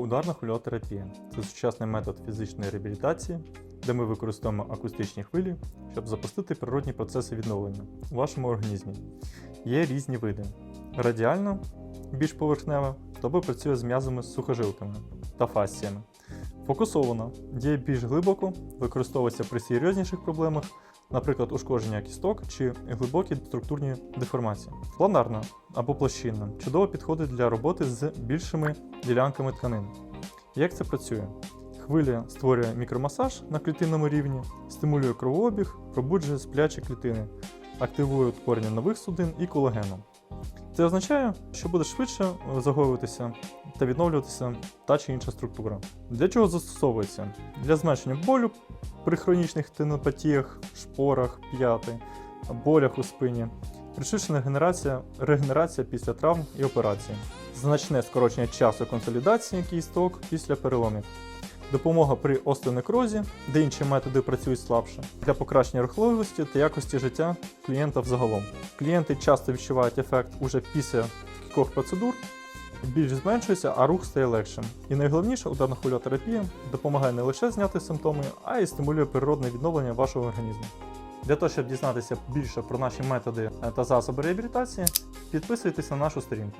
Ударна хвильотерапія це сучасний метод фізичної реабілітації, де ми використовуємо акустичні хвилі, щоб запустити природні процеси відновлення у вашому організмі. Є різні види: радіальна, більш поверхнева, тобто працює з м'язами з сухожилками та фасціями. Фокусована діє більш глибоко, використовується при серйозніших проблемах, наприклад, ушкодження кісток чи глибокі структурні деформації. Планарна або площинна чудово підходить для роботи з більшими ділянками тканин. Як це працює? Хвиля створює мікромасаж на клітинному рівні, стимулює кровообіг, пробуджує сплячі клітини, активує утворення нових судин і колагену. Це означає, що буде швидше е, загоюватися та відновлюватися та чи інша структура. Для чого застосовується? Для зменшення болю при хронічних тенопатіях, шпорах, п'яти, болях у спині, пришвидшена генерація, регенерація після травм і операцій, значне скорочення часу консолідації кісток після переломів, допомога при остеонекрозі, де інші методи працюють слабше, для покращення рухливості та якості життя клієнта взагалом. Клієнти часто відчувають ефект уже після кількох процедур, біль зменшується, а рух стає легшим. І найголовніше, ударна хвильотерапія допомагає не лише зняти симптоми, а й стимулює природне відновлення вашого організму. Для того, щоб дізнатися більше про наші методи та засоби реабілітації, підписуйтесь на нашу сторінку.